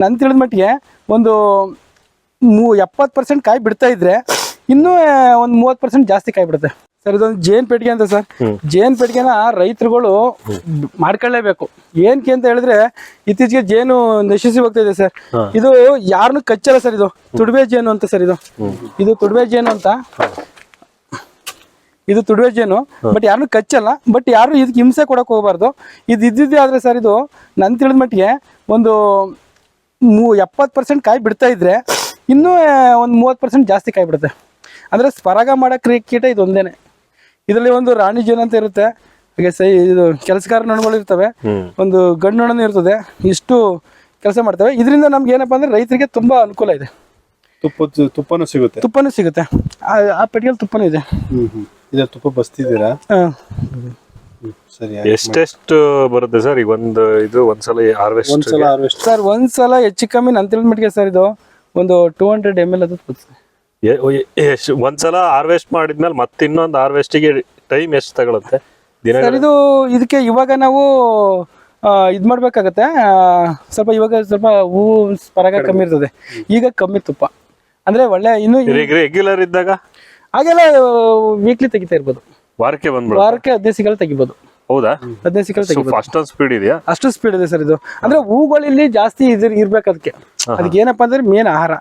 ನನ್ ತಿಳಿದ ಮಟ್ಟಿಗೆ ಒಂದು ಮೂ ಎಪ್ಪತ್ತು ಪರ್ಸೆಂಟ್ ಕಾಯಿ ಬಿಡ್ತಾ ಇದ್ರೆ ಇನ್ನೂ ಒಂದು ಮೂವತ್ತು ಪರ್ಸೆಂಟ್ ಜಾಸ್ತಿ ಕಾಯಿ ಬಿಡುತ್ತೆ. ಸರ್ ಇದೊಂದು ಜೇನ್ ಪೆಟ್ಟಿಗೆ ಅಂತ ಸರ್. ಜೇನ್ ಪೆಟ್ಟಿಗೆನ ರೈತರುಗಳು ಮಾಡ್ಕೊಳ್ಳೇಬೇಕು. ಏನಕ್ಕೆ ಅಂತ ಹೇಳಿದ್ರೆ ಇತ್ತೀಚೆಗೆ ಜೇನು ನಶಿಸಿ ಹೋಗ್ತಾ ಇದೆ ಸರ್. ಇದು ಯಾರನ್ನು ಕಚ್ಚಲ್ಲ ಸರ್ ಇದು. ತುಡುಬೆ ಜೇನು ಅಂತ ಸರ್ ಇದು. ಇದು ತುಡುವೆ ಜೇನು ಅಂತ. ಇದು ತುಡುವೆ ಜೇನು ಬಟ್ ಯಾರನ್ನು ಕಚ್ಚಲ್ಲ. ಬಟ್ ಯಾರು ಇದಕ್ಕೆ ಹಿಂಸೆ ಕೊಡಕ್ ಹೋಗಬಾರ್ದು. ಇದು ಇದ್ದಿದ್ದೇ ಆದ್ರೆ ಸರ್ ಇದು ನನ್ ತಿಳಿದ ಮಟ್ಟಿಗೆ ಒಂದು ಮೂ ಎಪ್ಪತ್ತು ಪರ್ಸೆಂಟ್ ಕಾಯಿ ಬಿಡ್ತಾ ಇದ್ರೆ ಇನ್ನೂ ಒಂದು ಮೂವತ್ತು ಪರ್ಸೆಂಟ್ ಜಾಸ್ತಿ ಕಾಯಿ ಬಿಡುತ್ತೆ. ಅಂದ್ರೆ ಸ್ಪರಾಗ ಮಾಡೋ ಕ್ರಿ- ಕೀಟ ಇದು ಒಂದೇನೆ. ಇದರಲ್ಲಿ ಒಂದು ರಾಣಿ ಜೇನು ಅಂತ ಇರುತ್ತೆ. ಹಾಗೆ ಸೈ ಇದು ಕೆಲಸಗಾರ ನೊಣಗಳು ಇರ್ತವೆ. ಒಂದು ಗಂಡು ನೊಣನೂ ಇರ್ತದೆ. ಇಷ್ಟು ಕೆಲಸ ಮಾಡ್ತವೆ. ಇದರಿಂದ ನಮ್ಗೆ ಏನಪ್ಪಾ ಅಂದ್ರೆ ರೈತರಿಗೆ ತುಂಬಾ ಅನುಕೂಲ ಇದೆ. ತುಪ್ಪ ತುಪ್ಪನೂ ಸಿಗುತ್ತೆ. ತುಪ್ಪನೂ ಸಿಗುತ್ತೆ. ಆ- ಆ ಪೆಟ್ಟಿಗೆಯಲ್ಲಿ ತುಪ್ಪನೂ ಇದೆ. ಹ್ಮ್ ಹ್ಞೂ ಇದ್ರ ತುಪ್ಪ ಬಸ್ತಿದ್ದೀರಾ? ಹ್ಮ್, ಸರಿ. ಎಷ್ಟೆಷ್ಟು ಬರುತ್ತೆ ಸರ್? ಈಗ ಒಂದು ಇದು ಒಂದ್ಸಲ ಹಾರ್ವೆಸ್ಟ್ ಒಂದ್ಸಲ ಹಾರ್ವೆಸ್ಟ್ ಸರ್ ಒಂದ್ಸಲ ಹೆಚ್ಚು ಕಮ್ಮಿ ನನ್ನ ತಿಳಿದ ಮಟ್ಟಿಗೆ ಸರ್ ಇದು ಒಂದು ಟೂ ಹಂಡ್ರೆಡ್ ಎಂ ಎಲ್ ಅದು. ಎಷ್ಟು ಒಂದ್ಸಲ ಹಾರ್ವೆಸ್ಟ್ ಮಾಡಿದ್ಮೇಲೆ ಮತ್ತೆ ಇನ್ನೊಂದು ಹಾರ್ವೆಸ್ಟಿಗೆ ಟೈಮ್ ಎಷ್ಟು ತಗೊಳುತ್ತೆ? ದಿನ ಸರ್ ಇದು ಇದಕ್ಕೆ ಇವಾಗ ನಾವು ಇದು ಇದ್ ಮಾಡ್ಬೇಕಾಗತ್ತೆ. ಸ್ವಲ್ಪ ಇವಾಗ ಸ್ವಲ್ಪ ಹೂ ಪರಾಗ ಕಮ್ಮಿ ಇರ್ತದೆ. ಈಗ ಕಮ್ಮಿ ತುಪ್ಪ. ಅಂದ್ರೆ ಒಳ್ಳೆ ಇನ್ನು ರೆಗ್ಯುಲರ್ ಇದ್ದಾಗ? ಹಾಗೆಲ್ಲ ವೀಕ್ಲಿ ತೆಗಿತಾ ಇರ್ಬೋದು. ವಾರಕ್ಕೆ ಬಂದ್ಬಿಡು ವಾರಕ್ಕೆ ಹದಿನೈದು ಸಿಗಲ್ ತೆಗಿಬೋದು. ಹೌದಾ? ಹದಿನೈದು ಸಿಗಲ್ ತೆಗಿಬೋದು. ಅಷ್ಟೊಂದು ಸ್ಪೀಡ್ ಇದೆಯಾ? ಅಷ್ಟು ಸ್ಪೀಡ್ ಇದೆ ಸರ್ ಇದು. ಅಂದ್ರೆ ಹೂಗಳು ಇಲ್ಲಿ ಜಾಸ್ತಿ ಇದ್ರ ಇರ್ಬೇಕು ಅದಕ್ಕೆ ಅದಕ್ಕೆ ಏನಪ್ಪಾ ಅಂದ್ರೆ ಮೇನ್ ಆಹಾರ.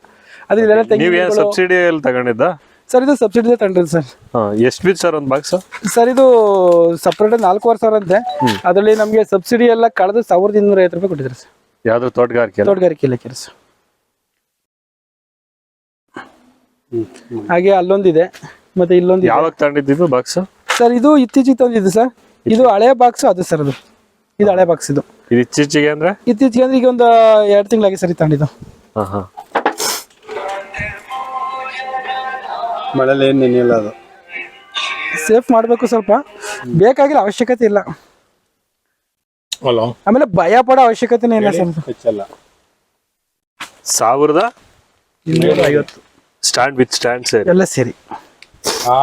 ಅದ್ರ ಇದೆಲ್ಲ ತೆಗಿ ಸಬ್ಸಿಡಿ ಅಲ್ಲಿ ತಗೊಂಡಿದ್ದ? ಸರ್ ಇದು ಸಬ್ಸಿಡಿ ತಗೊಂಡ್ರಿ ಸರ್. ಎಷ್ಟು ಬಿತ್ತು ಸರ್ ಒಂದು ಬಾಕ್ಸ್ ಸರ್ ಇದು ಸಪ್ರೇಟ್ ನಾಲ್ಕೂವರೆ ಸಾವಿರ ಅಂತೆ. ಅದರಲ್ಲಿ ನಮಗೆ ಸಬ್ಸಿಡಿ ಎಲ್ಲ ಕಳೆದು ಸಾವಿರದ ಇನ್ನೂರ ಐವತ್ತು ರೂಪಾಯಿ ಕೊಟ್ಟಿದ್ದಾರೆ ಸರ್. ಯಾವ್ದು ತೋಟಗಾರಿಕೆ ತೋಟಗಾರಿಕೆ ಇಲ್ಲ ಸರ್. ಹಾಗೆ ಅಲ್ಲೊಂದಿದೆ. ಮತ್ತೆ ಇಲ್ಲೊಂದು ಯಾವಾಗ ತಗೊಂಡಿದ್ದು ಬಾಕ್ಸ್ ಸರ್ ಇದು ಇತ್ತೀಚೆಗೆ ತಂದಿದ್ದು ಸರ್. ಇದು ಹಳೆ ಬಾಕ್ಸ್ ಅದು ಸರ್ ಅದು. ಇದು ಹಳೆ ಬಾಕ್ಸ್ ಇದು. ಇದು ಇತ್ತೀಚೆಗೆ ಅಂದ್ರೆ? ಇತ್ತೀಚೆಗೆ ಅಂದ್ರೆ ಈಗ ಒಂದು ಎರಡು ತಿಂಗಳಾಗಿ ಸರಿ ತಂದಿದ್ದು ಹಾ ಹಾ. ಮಳೆಲಿ ಏನ್ ನೆನೆಯಲ್ಲ ಅದು. ಸೇಫ್ ಮಾಡಬೇಕು ಸ್ವಲ್ಪ. ಬೇಕಾಗಿಲ್ಲ ಅವಶ್ಯಕತೆ ಇಲ್ಲ. ಅಲ್ಲ ಆಮೇಲೆ ಭಯ ಪಡೋ ಅವಶ್ಯಕತೆನೇ ಇಲ್ಲ ಸರ್. ಹೆಚ್ಚಲ್ಲ. ಸಾವಿರದ ಇನ್ನೂರ ಐವತ್ತು ಸ್ಟ್ಯಾಂಡ್ ವಿತ್ ಸ್ಟ್ಯಾಂಡ್ ಸೇರಿ. ಎಲ್ಲ ಸೇರಿ. ಆ